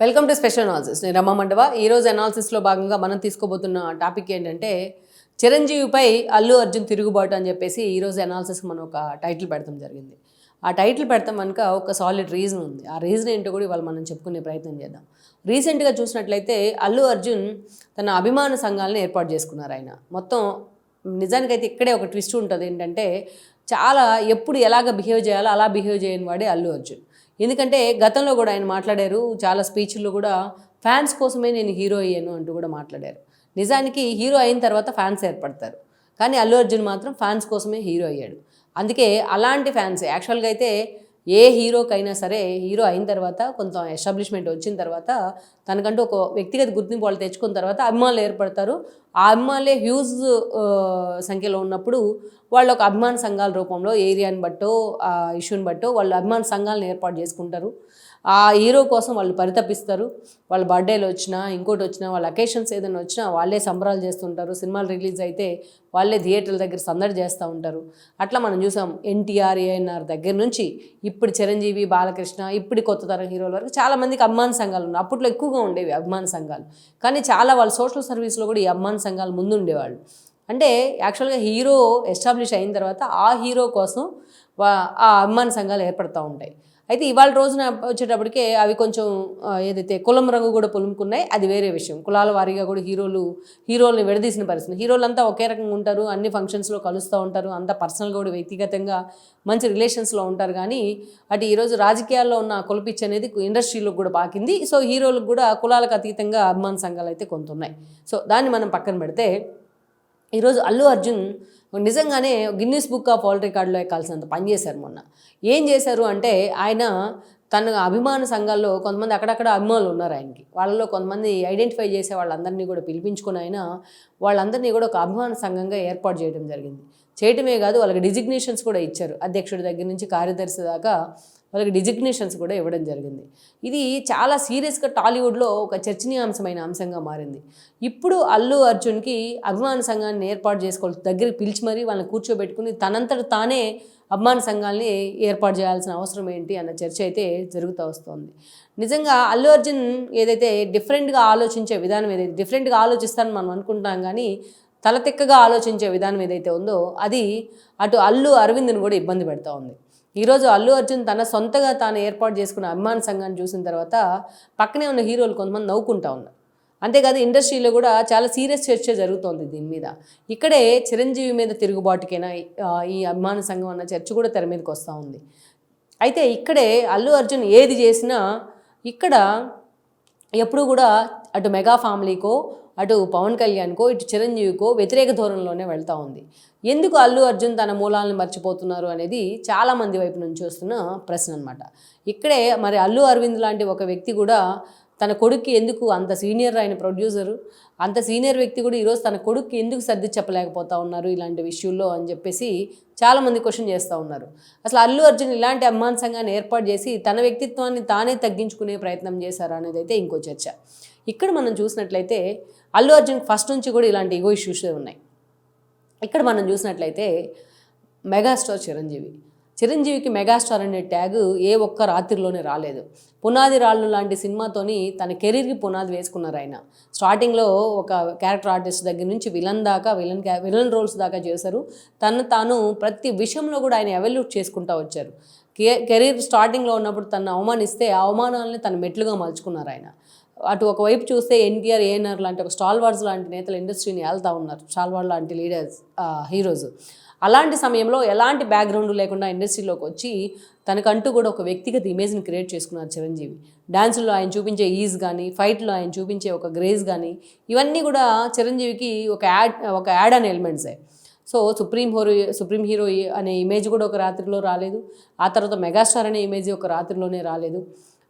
Welcome to special analysis నేను రమ్మ మండవ. ఈరోజు అనాలిసిస్లో భాగంగా మనం తీసుకోబోతున్న టాపిక్ ఏంటంటే చిరంజీవిపై అల్లు అర్జున్ తిరుగుబాటు అని చెప్పేసి ఈరోజు అనాలిసిస్ మనం ఒక టైటిల్ పెడతాం జరిగింది. ఆ టైటిల్ పెడతాం కనుక ఒక సాలిడ్ రీజన్ ఉంది. ఆ రీజన్ ఏంటో కూడా ఇవాళ మనం చెప్పుకునే ప్రయత్నం చేద్దాం. రీసెంట్గా చూసినట్లయితే అల్లు అర్జున్ తన అభిమాన సంఘాలను ఏర్పాటు చేసుకున్నారు ఆయన. మొత్తం నిజానికైతే ఇక్కడే ఒక ట్విస్ట్ ఉంటుంది ఏంటంటే చాలా ఎప్పుడు ఎలాగ బిహేవ్ చేయాలో అలా బిహేవ్ చేయని వాడే అల్లు అర్జున్. ఎందుకంటే గతంలో కూడా ఆయన మాట్లాడారు చాలా స్పీచ్ల్లో కూడా ఫ్యాన్స్ కోసమే నేను హీరో అయ్యాను అంటూ కూడా మాట్లాడారు. నిజానికి హీరో అయిన తర్వాత ఫ్యాన్స్ ఏర్పడతారు. కానీ అల్లు అర్జున్ మాత్రం ఫ్యాన్స్ కోసమే హీరో అయ్యాడు. అందుకే అలాంటి ఫ్యాన్స్ యాక్చువల్గా అయితే ఏ హీరోకైనా సరే హీరో అయిన తర్వాత కొంత ఎస్టాబ్లిష్మెంట్ వచ్చిన తర్వాత తనకంటూ ఒక వ్యక్తిగత గుర్తింపు వాళ్ళు తెచ్చుకున్న తర్వాత అభిమానులు ఏర్పడతారు. ఆ అభిమానులే హ్యూజ్ సంఖ్యలో ఉన్నప్పుడు వాళ్ళు ఒక అభిమాన సంఘాల రూపంలో ఏరియాని బట్టో ఆ ఇష్యూని బట్టో వాళ్ళు అభిమాన సంఘాలను ఏర్పాటు చేసుకుంటారు. ఆ హీరో కోసం వాళ్ళు పరితపిస్తారు. వాళ్ళ బర్త్డేలు వచ్చినా ఇంకోటి వచ్చినా వాళ్ళ అకేషన్స్ ఏదైనా వచ్చినా వాళ్ళే సంబరాలు చేస్తుంటారు. సినిమాలు రిలీజ్ అయితే వాళ్ళే థియేటర్ల దగ్గర సందడి చేస్తూ ఉంటారు. అట్లా మనం చూసాం ఎన్టీఆర్ ఏఎన్ఆర్ దగ్గర నుంచి ఇప్పుడు చిరంజీవి బాలకృష్ణ ఇప్పుడు కొత్త తరం హీరోల వరకు చాలామందికి అభిమాన సంఘాలు ఉన్నాయి. అప్పట్లో ఎక్కువగా ఉండేవి అభిమాన సంఘాలు. కానీ చాలా వాళ్ళు సోషల్ సర్వీస్లో కూడా ఈ అభిమాన సంఘాలు ముందుండేవాళ్ళు అంటే యాక్చువల్గా హీరో ఎస్టాబ్లిష్ అయిన తర్వాత ఆ హీరో కోసం ఆ అభిమాన సంఘాలు ఏర్పడుతూ ఉంటాయి. అయితే ఇవాళ రోజున వచ్చేటప్పటికే అవి కొంచెం ఏదైతే కులం రంగు కూడా పొలుముకున్నాయి అది వేరే విషయం. కులాల వారీగా కూడా హీరోలు హీరోల్ని విడదీసిన పరిస్థితి. హీరోలంతా ఒకే రకంగా ఉంటారు అన్ని ఫంక్షన్స్లో కలుస్తూ ఉంటారు అంత పర్సనల్గా కూడా వ్యక్తిగతంగా మంచి రిలేషన్స్లో ఉంటారు. కానీ అటు ఈరోజు రాజకీయాల్లో ఉన్న కులపిచ్చి అనేది ఇండస్ట్రీలో కూడా పాకింది. సో హీరోలకు కూడా కులాలకు అతీతంగా అభిమాన సంఘాలు అయితే కొంత ఉన్నాయి. సో దాన్ని మనం పక్కన పెడితే ఈరోజు అల్లు అర్జున్ నిజంగానే గిన్నీస్ బుక్ ఆఫ్ వరల్డ్ రికార్డులో ఎక్కాల్సినంత పని చేశారు మొన్న. ఏం చేశారు అంటే ఆయన తన అభిమాన సంఘాల్లో కొంతమంది అక్కడక్కడ అభిమానులు ఉన్నారు ఆయనకి. వాళ్ళలో కొంతమంది ఐడెంటిఫై చేసే వాళ్ళందరినీ కూడా పిలిపించుకుని ఆయన వాళ్ళందరినీ కూడా ఒక అభిమాన సంఘంగా ఏర్పాటు చేయడం జరిగింది. చేయటమే కాదు వాళ్ళకి డిజిగ్నేషన్స్ కూడా ఇచ్చారు. అధ్యక్షుడి దగ్గర నుంచి కార్యదర్శి దాకా వాళ్ళకి డిజిగ్నేషన్స్ కూడా ఇవ్వడం జరిగింది. ఇది చాలా సీరియస్గా టాలీవుడ్లో ఒక చర్చనీయాంశమైన అంశంగా మారింది. ఇప్పుడు అల్లు అర్జున్కి అభిమాన సంఘాన్ని ఏర్పాటు చేసుకోవాలి దగ్గరికి పిలిచి మరీ వాళ్ళని కూర్చోబెట్టుకుని తనంతట తానే అభిమాన సంఘాలని ఏర్పాటు చేయాల్సిన అవసరం ఏంటి అన్న చర్చ అయితే జరుగుతూ వస్తుంది. నిజంగా అల్లు అర్జున్ ఏదైతే డిఫరెంట్గా ఆలోచించే విధానం ఏదైతే డిఫరెంట్గా ఆలోచిస్తానని మనం అనుకుంటాం కానీ తలతిక్కగా ఆలోచించే విధానం ఏదైతే ఉందో అది అటు అల్లు అరవింద్ని కూడా ఇబ్బంది పెడతా ఉంది. ఈరోజు అల్లు అర్జున్ తన సొంతగా తాను ఏర్పాటు చేసుకున్న అభిమాన సంఘాన్ని చూసిన తర్వాత పక్కనే ఉన్న హీరోలు కొంతమంది నవ్వుకుంటా ఉన్నారు. అంతేకాదు ఇండస్ట్రీలో కూడా చాలా సీరియస్ చర్చ జరుగుతోంది దీని మీద. ఇక్కడే చిరంజీవి మీద తిరుగుబాటుకైనా ఈ అభిమాన సంఘం అన్న చర్చ కూడా తెర మీదకి వస్తూ ఉంది. అయితే ఇక్కడే అల్లు అర్జున్ ఏది చేసినా ఇక్కడ ఎప్పుడు కూడా అటు మెగా ఫ్యామిలీకో అటు పవన్ కళ్యాణ్కో ఇటు చిరంజీవికో వ్యతిరేక ధోరణిలోనే వెళ్తూ ఉంది. ఎందుకు అల్లు అర్జున్ తన మూలాలను మర్చిపోతున్నారు అనేది చాలా మంది వైపు నుంచి వస్తున్న ప్రశ్న అనమాట ఇక్కడే మరి అల్లు అరవింద్ లాంటి ఒక వ్యక్తి కూడా తన కొడుక్కి ఎందుకు అంత సీనియర్ అయిన ప్రొడ్యూసరు? అంత సీనియర్ వ్యక్తి కూడా ఈరోజు తన కొడుక్కి ఎందుకు సర్ది చెప్పలేకపోతా ఉన్నారు ఇలాంటి విషయంలో అని చెప్పేసి చాలామంది క్వశ్చన్ చేస్తూ ఉన్నారు. అసలు అల్లు అర్జున్ ఇలాంటి అభిమాన సంఘాన్ని ఏర్పాటు చేసి తన వ్యక్తిత్వాన్ని తానే తగ్గించుకునే ప్రయత్నం చేశారు అనేది అయితే ఇంకో చర్చ. ఇక్కడ మనం చూసినట్లయితే అల్లు అర్జున్ ఫస్ట్ నుంచి కూడా ఇలాంటి ఈగో ఇష్యూస్ ఉన్నాయి. ఇక్కడ మనం చూసినట్లయితే మెగాస్టార్ చిరంజీవి. చిరంజీవికి మెగాస్టార్ అనే ట్యాగ్ ఏ ఒక్క రాత్రిలోనే రాలేదు. పునాది రాళ్ళు లాంటి సినిమాతోని తన కెరీర్కి పునాది వేసుకున్నారు ఆయన. స్టార్టింగ్లో ఒక క్యారెక్టర్ ఆర్టిస్ట్ దగ్గర నుంచి విలన్ దాకా విలన్ క్యా విలన్ రోల్స్ దాకా చేశారు. తను తాను ప్రతి విషయంలో కూడా ఆయన ఎవల్యూట్ చేసుకుంటూ వచ్చారు. కెరీర్ స్టార్టింగ్లో ఉన్నప్పుడు తను అవమానిస్తే ఆ అవమానాలని తన మెట్లుగా మలుచుకున్నారు ఆయన. అటు ఒకవైపు చూస్తే ఎన్టీఆర్ ఏఎన్ఆర్ లాంటి ఒక స్టాల్వార్స్ లాంటి నేతలు ఇండస్ట్రీని వెళ్తూ ఉన్నారు. స్టాల్వార్డ్ లాంటి లీడర్స్ హీరోస్. అలాంటి సమయంలో ఎలాంటి బ్యాక్గ్రౌండ్ లేకుండా ఇండస్ట్రీలోకి వచ్చి తనకంటూ కూడా ఒక వ్యక్తిగత ఇమేజ్ని క్రియేట్ చేసుకున్నారు చిరంజీవి. డ్యాన్సుల్లో ఆయన చూపించే ఈజ్ కానీ ఫైట్లో ఆయన చూపించే ఒక గ్రేజ్ కానీ ఇవన్నీ కూడా చిరంజీవికి ఒక యాడ్ ఒక యాడ్ అనే ఎలిమెంట్సే. So supreme hero supreme hero అనే ఇమేజ్ కూడా ఒక రాత్రిలో రాలేదు. ఆ తర్వాత మెగాస్టార్ అనే ఇమేజ్ ఒక రాత్రిలోనే రాలేదు.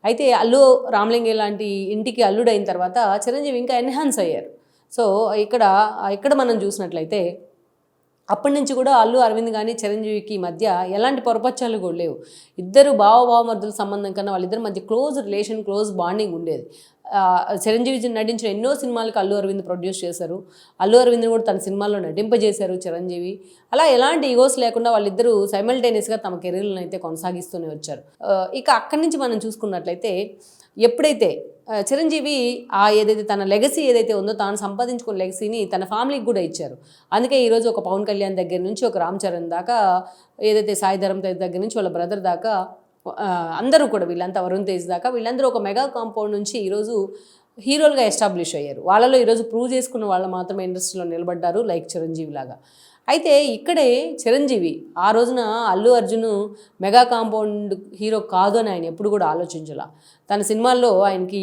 అయితే అల్లు రామలింగే లాంటి ఇంటికి అల్లుడైన తర్వాత చిరంజీవి ఇంకా ఎన్హాన్స్ అయ్యారు. సో ఇక్కడ ఇక్కడ మనం చూసినట్లయితే అప్పటి నుంచి కూడా అల్లు అరవింద్ కానీ చిరంజీవికి మధ్య ఎలాంటి పొరపచ్చాలు కూడా లేవు. ఇద్దరు బావబావమర్దుల సంబంధం కన్నా వాళ్ళిద్దరి మధ్య క్లోజ్ రిలేషన్ క్లోజ్ బాండింగ్ ఉండేది. చిరంజీవి నటించిన ఎన్నో సినిమాలకు అల్లు అరవింద్ ప్రొడ్యూస్ చేశారు. అల్లు అరవింద్ కూడా తన సినిమాల్లో నటింపజేశారు చిరంజీవి. అలా ఎలాంటి ఈగోస్ లేకుండా వాళ్ళిద్దరూ సైమల్టేనియస్గా తమ కెరీర్లను అయితే కొనసాగిస్తూనే వచ్చారు. ఇక అక్కడి నుంచి మనం చూసుకున్నట్లయితే ఎప్పుడైతే చిరంజీవి ఆ ఏదైతే తన లెగసీ ఏదైతే ఉందో తాను సంపాదించుకున్న లెగసీని తన ఫ్యామిలీకి కూడా ఇచ్చారు. అందుకే ఈరోజు ఒక పవన్ కళ్యాణ్ దగ్గర నుంచి ఒక రామ్ చరణ్ దాకా ఏదైతే సాయి ధరమ్ దగ్గర నుంచి వాళ్ళ బ్రదర్ దాకా అందరూ కూడా వీళ్ళంతా వరుణ్ తేజ్ దాకా వీళ్ళందరూ ఒక మెగా కాంపౌండ్ నుంచి ఈరోజు హీరోలుగా ఎస్టాబ్లిష్ అయ్యారు. వాళ్ళలో ఈరోజు ప్రూవ్ చేసుకున్న వాళ్ళు మాత్రమే ఇండస్ట్రీలో నిలబడ్డారు లైక్ చిరంజీవి లాగా. అయితే ఇక్కడే చిరంజీవి ఆ రోజున Allu Arjun mega compound hero కాదు అని ఆయన ఎప్పుడు కూడా ఆలోచించాల. తన సినిమాల్లో ఆయనకి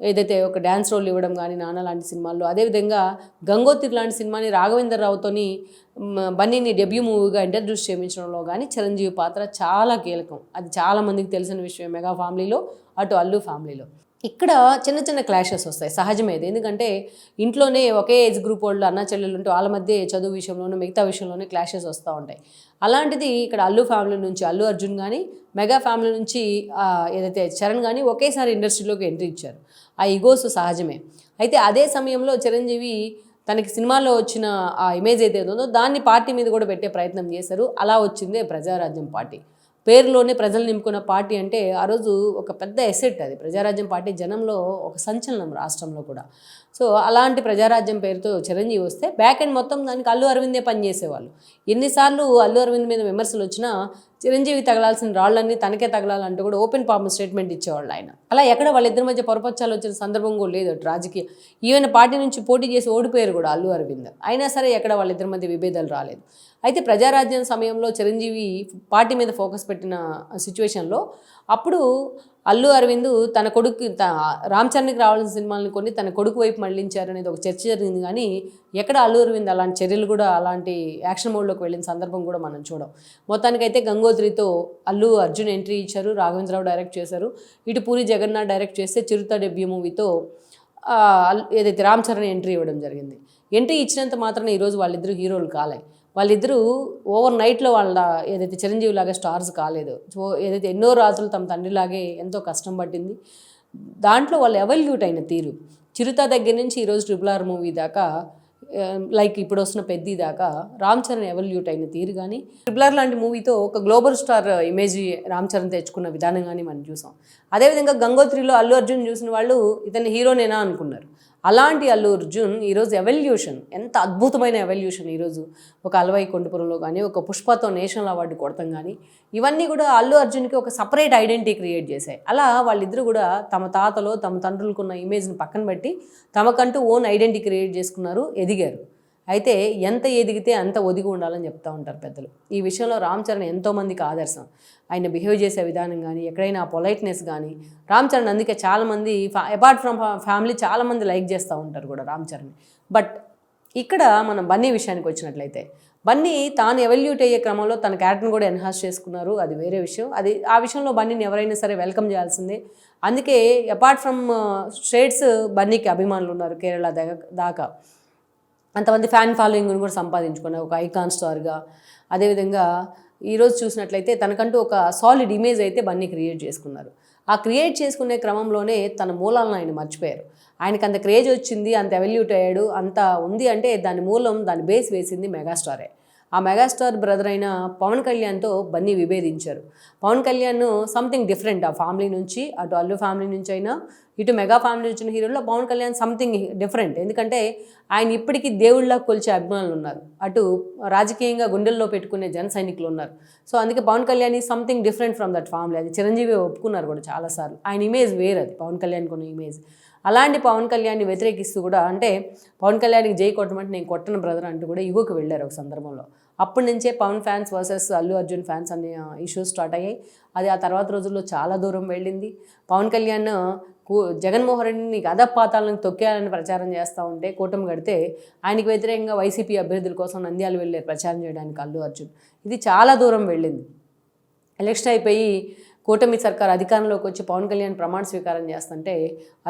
ఏదైతే ఒక డ్యాన్స్ రోల్ ఇవ్వడం కానీ నాన్న లాంటి సినిమాల్లో అదేవిధంగా గంగోత్రి లాంటి సినిమాని రాఘవేంద్ర రావుతోని బన్నీని డెబ్యూ మూవీగా ఇంట్రడ్యూస్ చేయించడంలో కానీ చిరంజీవి పాత్ర చాలా కీలకం. అది చాలామందికి తెలిసిన విషయం మెగా ఫ్యామిలీలో అటు అల్లు ఫ్యామిలీలో. ఇక్కడ చిన్న చిన్న క్లాషెస్ వస్తాయి సహజమేది. ఎందుకంటే ఇంట్లోనే ఒకే ఏజ్ గ్రూప్ వాళ్ళు అన్న చెల్లెలు ఉంటే వాళ్ళ మధ్య చదువు విషయంలోనూ మిగతా విషయంలోనే క్లాషెస్ వస్తూ ఉంటాయి. అలాంటిది ఇక్కడ అల్లు ఫ్యామిలీ నుంచి అల్లు అర్జున్ కానీ మెగా ఫ్యామిలీ నుంచి ఏదైతే చరణ్ కానీ ఒకేసారి ఇండస్ట్రీలోకి ఎంట్రీ ఇచ్చారు. ఆ ఇగోస్ సహజమే. అయితే అదే సమయంలో చిరంజీవి తనకి సినిమాలో వచ్చిన ఆ ఇమేజ్ ఏదైతే ఉందో దాన్ని పార్టీ మీద కూడా పెట్టే ప్రయత్నం చేశారు. అలా వచ్చిందే ప్రజారాజ్యం పార్టీ. పేరులోనే ప్రజలు నింపుకున్న పార్టీ అంటే ఆ రోజు ఒక పెద్ద ఎసెట్ అది. ప్రజారాజ్యం పార్టీ జనంలో ఒక సంచలనం రాష్ట్రంలో కూడా. సో అలాంటి ప్రజారాజ్యం పేరుతో చిరంజీవి వస్తే బ్యాక్ అండ్ మొత్తం దానికి అల్లు అరవిందే పనిచేసేవాళ్ళు ఎన్నిసార్లు అల్లు అరవింద్ మీద విమర్శలు వచ్చినా చిరంజీవి తగలాల్సిన రాళ్ళన్నీ తనకే తగలాలంటూ కూడా ఓపెన్ పాపం స్టేట్మెంట్ ఇచ్చేవాళ్ళు ఆయన. అలా ఎక్కడ వాళ్ళిద్దరి మధ్య పొరపచ్చాలు వచ్చిన సందర్భం కూడా లేదు అటు రాజకీయ ఈవెన్ పార్టీ నుంచి పోటీ చేసి ఓడిపోయారు కూడా అల్లు అరవింద్. అయినా సరే ఎక్కడ వాళ్ళిద్దరి మధ్య విభేదాలు రాలేదు. అయితే ప్రజారాజ్యం సమయంలో చిరంజీవి పార్టీ మీద ఫోకస్ పెట్టిన సిచ్యువేషన్లో అప్పుడు అల్లు అరవింద్ తన కొడుకు రామ్ చరణ్కి రావాల్సిన సినిమాలను కొన్ని తన కొడుకు వైపు మళ్ళించారు అనేది ఒక చర్చ జరిగింది. కానీ ఎక్కడ అల్లు అరవింద్ అలాంటి చర్యలు కూడా అలాంటి యాక్షన్ మోడ్లోకి వెళ్ళిన సందర్భం కూడా మనం చూడం. మొత్తానికైతే గంగోత్రితో అల్లు అర్జున్ ఎంట్రీ ఇచ్చారు రాఘవేంద్రరావు డైరెక్ట్ చేశారు. ఇటు పూరి జగన్నాథ్ డైరెక్ట్ చేస్తే చిరుత డెబ్యూ మూవీతో అల్- ఏదైతే రామ్ చరణ్ ఎంట్రీ ఇవ్వడం జరిగింది. ఎంట్రీ ఇచ్చినంత మాత్రం ఈరోజు వాళ్ళిద్దరూ హీరోలు కాలే. వాళ్ళిద్దరూ ఓవర్ నైట్లో వాళ్ళ ఏదైతే చిరంజీవి లాగా స్టార్స్ కాలేదు. సో ఏదైతే ఎన్నో రాత్రులు తమ తండ్రిలాగే ఎంతో కష్టం పట్టింది. దాంట్లో వాళ్ళు ఎవల్యూట్ అయిన తీరు. చిరుత దగ్గర నుంచి ఈరోజు ట్రిపుల్ ఆర్ మూవీ దాకా లైక్ ఇప్పుడు వస్తున్న పెద్ది దాకా రామ్ చరణ్ ఎవల్యూట్ అయిన తీరు కానీ ట్రిపుల్ ఆర్ లాంటి మూవీతో ఒక global star image Ram Charan తెచ్చుకున్న విధానం కానీ మనం చూసాం. అదేవిధంగా గంగోత్రిలో అల్లు అర్జున్ చూసిన వాళ్ళు ఇతని హీరోనేనా అనుకున్నారు. అలాంటి అల్లు అర్జున్ ఈరోజు ఎవల్యూషన్ ఎంత అద్భుతమైన ఎవల్యూషన్ ఈరోజు. ఒక అలవై కొండపురంలో కానీ ఒక పుష్పతో నేషనల్ అవార్డు కొడతాం కానీ ఇవన్నీ కూడా అల్లు అర్జున్కి ఒక సపరేట్ ఐడెంటిటీ క్రియేట్ చేశాయి. అలా వాళ్ళిద్దరూ కూడా తమ తాతలో తమ తండ్రులకున్న ఇమేజ్ని పక్కన పెట్టి తమకంటూ ఓన్ ఐడెంటిటీ క్రియేట్ చేసుకున్నారు ఎదిగారు. అయితే ఎంత ఎదిగితే అంత ఒదిగి ఉండాలని చెప్తా ఉంటారు పెద్దలు. ఈ విషయంలో రామ్ చరణ్ ఎంతోమందికి ఆదర్శం. ఆయన బిహేవ్ చేసే విధానం కానీ ఎక్కడైనా పొలైట్నెస్ కానీ రామ్ చరణ్ అందుకే చాలామంది అపార్ట్ ఫ్రమ్ ఫ్యామిలీ చాలామంది లైక్ చేస్తూ ఉంటారు కూడా రామ్ చరణ్ బట్ ఇక్కడ మనం బన్నీ విషయానికి వచ్చినట్లయితే బన్నీ తాను ఎవల్యూట్ అయ్యే క్రమంలో తన క్యారెక్టర్ని కూడా ఎన్హాన్స్ చేసుకున్నారు. అది వేరే విషయం. అది ఆ విషయంలో బన్నీని ఎవరైనా సరే వెల్కమ్ చేయాల్సిందే. అందుకే అపార్ట్ ఫ్రమ్ స్టేట్స్ బన్నీకి అభిమానులు ఉన్నారు కేరళ దాకా దాకా. అంతమంది ఫ్యాన్ ఫాలోయింగ్ని కూడా సంపాదించుకున్నారు ఒక ఐకాన్ స్టార్గా. అదేవిధంగా ఈరోజు చూసినట్లయితే తనకంటూ ఒక సాలిడ్ ఇమేజ్ అయితే బన్నీ క్రియేట్ చేసుకున్నారు. ఆ క్రియేట్ చేసుకునే క్రమంలోనే తన మూలాలను ఆయన మర్చిపోయారు. ఆయనకి అంత క్రేజ్ వచ్చింది అంత ఎవల్యూట్ అయ్యాడు అంత ఉంది అంటే దాని మూలం దాని బేస్ వేసింది మెగాస్టారే. ఆ మెగాస్టార్ బ్రదర్ అయిన పవన్ కళ్యాణ్తో బన్నీ విభేదించారు. పవన్ కళ్యాణ్ సంథింగ్ డిఫరెంట్ ఆ ఫ్యామిలీ నుంచి అటు అల్లు ఫ్యామిలీ నుంచి అయినా ఇటు మెగా ఫ్యామిలీ వచ్చిన హీరోల్లో పవన్ కళ్యాణ్ సంథింగ్ డిఫరెంట్ ఎందుకంటే ఆయన ఇప్పటికీ దేవుళ్ళ కొలిచే అభిమానులు ఉన్నారు. అటు రాజకీయంగా గుండెల్లో పెట్టుకునే జన సైనికులు ఉన్నారు. సో అందుకే పవన్ కళ్యాణ్ ఈ something different from that family అది చిరంజీవి ఒప్పుకున్నారు కూడా చాలాసార్లు. ఆయన ఇమేజ్ వేరు అది పవన్ కళ్యాణ్కి ఉన్న ఇమేజ్ అలాంటి పవన్ కళ్యాణ్ని వ్యతిరేకిస్తూ కూడా అంటే పవన్ కళ్యాణ్కి జై కొట్టమంటే నేను కొట్టను బ్రదర్ అంటూ కూడా యువకు వెళ్ళారు ఒక సందర్భంలో. అప్పటి నుంచే Pawan fans versus Allu Arjun fans అనే ఇష్యూస్ స్టార్ట్ అయ్యాయి. అది ఆ తర్వాత రోజుల్లో చాలా దూరం వెళ్ళింది. పవన్ కళ్యాణ్ జగన్మోహన్ రెడ్డిని గదపాతాలను తొక్కేయాలని ప్రచారం చేస్తూ ఉంటే కూటమి కడితే ఆయనకి వ్యతిరేకంగా వైసీపీ అభ్యర్థుల కోసం నంద్యాలు వెళ్ళే ప్రచారం చేయడానికి అల్లు అర్జున్. ఇది చాలా దూరం వెళ్ళింది. ఎలక్షన్ అయిపోయి కూటమి సర్కార్ అధికారంలోకి వచ్చి పవన్ కళ్యాణ్ ప్రమాణ స్వీకారం చేస్తుంటే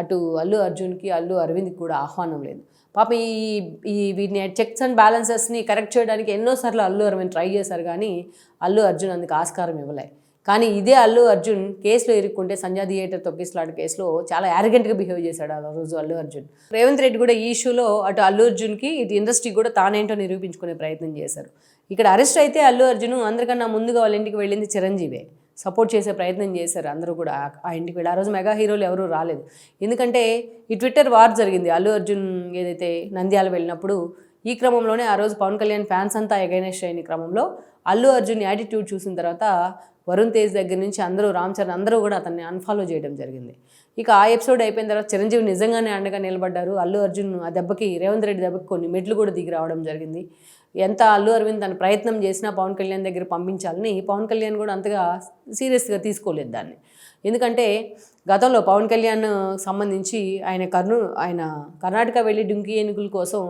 అటు అల్లు అర్జున్కి అల్లు అరవింద్కి కూడా ఆహ్వానం లేదు. పాప ఈ ఈ వీటిని చెక్స్ అండ్ బ్యాలెన్సెస్ని కరెక్ట్ చేయడానికి ఎన్నోసార్లు అల్లు అరవింద్ ట్రై చేశారు కానీ అల్లు అర్జున్ అందుకు ఆస్కారం ఇవ్వలే. కానీ ఇదే అల్లు అర్జున్ కేసులో ఇరుక్కుంటే సంజా థియేటర్ తొక్కిసలాట కేసులో చాలా యారగెంట్గా బిహేవ్ చేశాడు ఆ రోజు అల్లు అర్జున్. రేవంత్ రెడ్డి కూడా ఈ ఇష్యూలో అటు అల్లు అర్జున్కి ఇటు ఇండస్ట్రీ కూడా తానేంటో నిరూపించుకునే ప్రయత్నం చేశారు. ఇక్కడ అరెస్ట్ అయితే అల్లు అర్జున్ అందరికన్నా ముందుగా వాళ్ళ ఇంటికి వెళ్ళింది చిరంజీవే. సపోర్ట్ చేసే ప్రయత్నం చేశారు అందరూ కూడా. ఆ- ఆ ఇంటికి వెళ్ళి ఆ రోజు మెగా హీరోలు ఎవరూ రాలేదు. ఎందుకంటే ఈ ట్విట్టర్ వార్ జరిగింది. అల్లు అర్జున్ ఏదైతే నంద్యాల వెళ్ళినప్పుడు ఈ క్రమంలోనే ఆ రోజు పవన్ కళ్యాణ్ ఫ్యాన్స్ అంతా ఎగైనెస్ట్ అయిన క్రమంలో అల్లు అర్జున్ యాటిట్యూడ్ చూసిన తర్వాత వరుణ్ తేజ్ దగ్గర నుంచి అందరూ రామ్ చరణ్ అందరూ కూడా అతన్ని అన్ఫాలో చేయడం జరిగింది. ఇక ఆ ఎపిసోడ్ అయిపోయిన తర్వాత చిరంజీవి నిజంగానే అండగా నిలబడ్డారు. అల్లు అర్జున్ ఆ దెబ్బకి రేవంత్ రెడ్డి దెబ్బకి కొన్ని మెట్లు కూడా దిగి రావడం జరిగింది. ఎంత అల్లు అరవింద్ తన ప్రయత్నం చేసినా పవన్ కళ్యాణ్ దగ్గర పంపించాలని పవన్ కళ్యాణ్ కూడా అంతగా సీరియస్గా తీసుకోలేదు దాన్ని. ఎందుకంటే గతంలో పవన్ కళ్యాణ్ సంబంధించి ఆయన కర్నూ ఆయన కర్ణాటక వెళ్ళి డుంకీ ఏనుగుల కోసం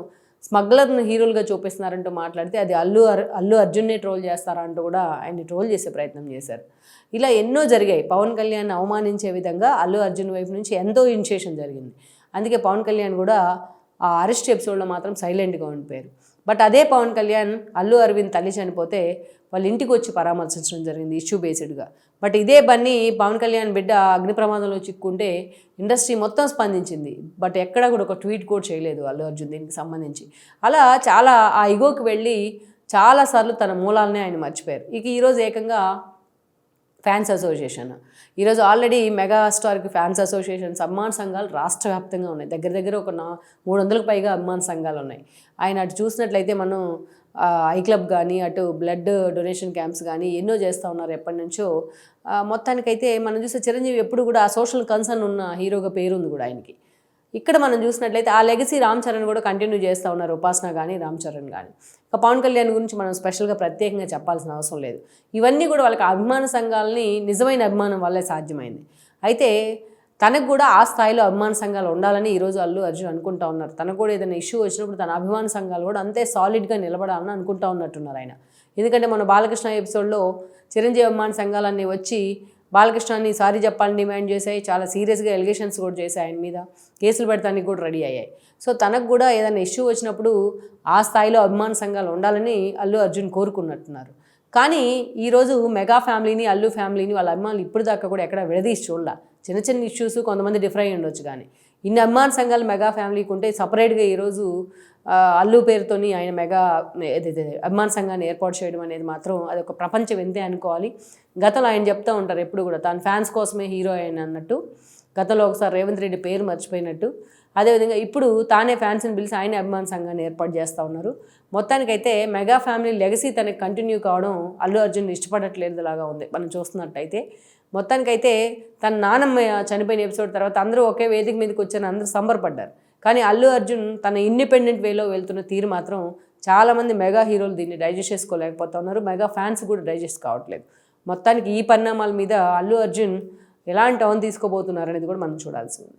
స్మగ్లర్ను హీరోలుగా చూపిస్తున్నారంటూ మాట్లాడితే అది అల్లు అర్ అల్లు అర్జున్నే ట్రోల్ చేస్తారా అంటూ కూడా ఆయన్ని ట్రోల్ చేసే ప్రయత్నం చేశారు. ఇలా ఎన్నో జరిగాయి. పవన్ కళ్యాణ్ అవమానించే విధంగా అల్లు అర్జున్ వైపు నుంచి ఎంతో ఇన్సేషన్ జరిగింది. అందుకే పవన్ కళ్యాణ్ కూడా ఆ అరెస్ట్ ఎపిసోడ్లో మాత్రం సైలెంట్గా ఉండిపోయారు. బట్ అదే పవన్ కళ్యాణ్ అల్లు అరవింద్ తల్లి చనిపోతే వాళ్ళ ఇంటికి వచ్చి పరామర్శించడం జరిగింది ఇష్యూ బేస్డ్గా. బట్ ఇదే బన్నీ పవన్ కళ్యాణ్ బిడ్డ అగ్ని ప్రమాదంలో చిక్కుంటే ఇండస్ట్రీ మొత్తం స్పందించింది. బట్ ఎక్కడ కూడా ఒక ట్వీట్ కూడా చేయలేదు అల్లు అర్జున్ దీనికి సంబంధించి. అలా చాలా ఆ ఇగోకి వెళ్ళి చాలాసార్లు తన మూలాలనే ఆయన మర్చిపోయారు. ఇక ఈరోజు ఏకంగా ఫ్యాన్స్ అసోసియేషన్. ఈరోజు ఆల్రెడీ మెగాస్టార్కి ఫ్యాన్స్ అసోసియేషన్స్ అభిమాన సంఘాలు రాష్ట్ర వ్యాప్తంగా ఉన్నాయి. దగ్గర దగ్గర ఒక నా మూడు వందలకు పైగా అభిమాన సంఘాలు ఉన్నాయి. ఆయన అటు చూసినట్లయితే మనం ఐ క్లబ్ కానీ అటు బ్లడ్ డొనేషన్ క్యాంప్స్ కానీ ఎన్నో చేస్తూ ఉన్నారు ఎప్పటి నుంచో. మొత్తానికైతే మనం చూస్తే చిరంజీవి ఎప్పుడు కూడా సోషల్ కన్సర్న్ ఉన్న హీరోగా పేరుంది కూడా ఆయనకి. ఇక్కడ మనం చూసినట్లయితే ఆ లెగసీ రామ్ చరణ్ కూడా కంటిన్యూ చేస్తూ ఉన్నారు. ఉపాసన కానీ రామ్ చరణ్ కానీ ఇక పవన్ కళ్యాణ్ గురించి మనం స్పెషల్గా ప్రత్యేకంగా చెప్పాల్సిన అవసరం లేదు. ఇవన్నీ కూడా వాళ్ళకి అభిమాన సంఘాలని నిజమైన అభిమానం వల్లే సాధ్యమైంది. అయితే తనకు కూడా ఆ స్థాయిలో అభిమాన సంఘాలు ఉండాలని ఈరోజు అల్లు అర్జున్ అనుకుంటా ఉన్నారు. తనకు కూడా ఏదైనా ఇష్యూ వచ్చినప్పుడు తన అభిమాన సంఘాలు కూడా అంతే సాలిడ్గా నిలబడాలని అనుకుంటా ఉన్నట్టున్నారు ఆయన. ఎందుకంటే మన బాలకృష్ణ ఎపిసోడ్లో చిరంజీవి అభిమాన సంఘాలన్నీ వచ్చి బాలకృష్ణాన్ని సారీ చెప్పాలని డిమాండ్ చేశాయి. చాలా సీరియస్గా ఎలిగేషన్స్ కూడా చేశాయి ఆయన మీద. కేసులు పెడతానికి కూడా రెడీ అయ్యాయి. సో తనకు కూడా ఏదైనా ఇష్యూ వచ్చినప్పుడు ఆ స్థాయిలో అభిమాన సంఘాలు ఉండాలని అల్లు అర్జున్ కోరుకున్నట్టున్నారు. కానీ ఈరోజు మెగా ఫ్యామిలీని అల్లు ఫ్యామిలీని వాళ్ళ అభిమానులు ఇప్పుడు దాకా కూడా ఎక్కడ విడదీసి చూడాల. చిన్న చిన్న ఇష్యూస్ కొంతమంది డిఫర్ అయ్యి ఉండొచ్చు కానీ. ఇన్ని అభిమాన సంఘాలు మెగా ఫ్యామిలీకి ఉంటే సపరేట్గా ఈరోజు అల్లు పేరుతోని ఆయన మెగా ఏదైతే అభిమాన సంఘాన్ని ఏర్పాటు చేయడం అనేది మాత్రం అది ఒక ప్రపంచం వింతే అనుకోవాలి. గతంలో ఆయన చెప్తూ ఉంటారు ఎప్పుడు కూడా తాను ఫ్యాన్స్ కోసమే హీరో అయిన అన్నట్టు. గతంలో ఒకసారి రేవంత్ రెడ్డి పేరు మర్చిపోయినట్టు. అదేవిధంగా ఇప్పుడు తానే ఫ్యాన్స్ని పిలిచి ఆయన అభిమాన సంఘాన్ని ఏర్పాటు చేస్తూ ఉన్నారు. మొత్తానికైతే మెగా ఫ్యామిలీ లెగసీ తనకి కంటిన్యూ కావడం అల్లు అర్జున్ ఇష్టపడట్లేదు లాగా ఉంది. మనం చూస్తున్నట్టయితే మొత్తానికైతే తన నానమ్మ చనిపోయిన ఎపిసోడ్ తర్వాత అందరూ ఒకే వేదిక మీదకి వచ్చారని అందరూ సంబరపడ్డారు. కానీ అల్లు అర్జున్ తన ఇండిపెండెంట్ వేలో వెళ్తున్న తీరు మాత్రం చాలామంది మెగా హీరోలు దీన్ని డైజెస్ట్ చేసుకోలేకపోతా ఉన్నారు మెగా ఫ్యాన్స్ కూడా డైజెస్ట్ కావట్లేదు. మొత్తానికి ఈ పరిణామాల మీద అల్లు అర్జున్ ఎలాంటి టౌన్ తీసుకోబోతున్నారు అనేది కూడా మనం చూడాల్సి ఉంది.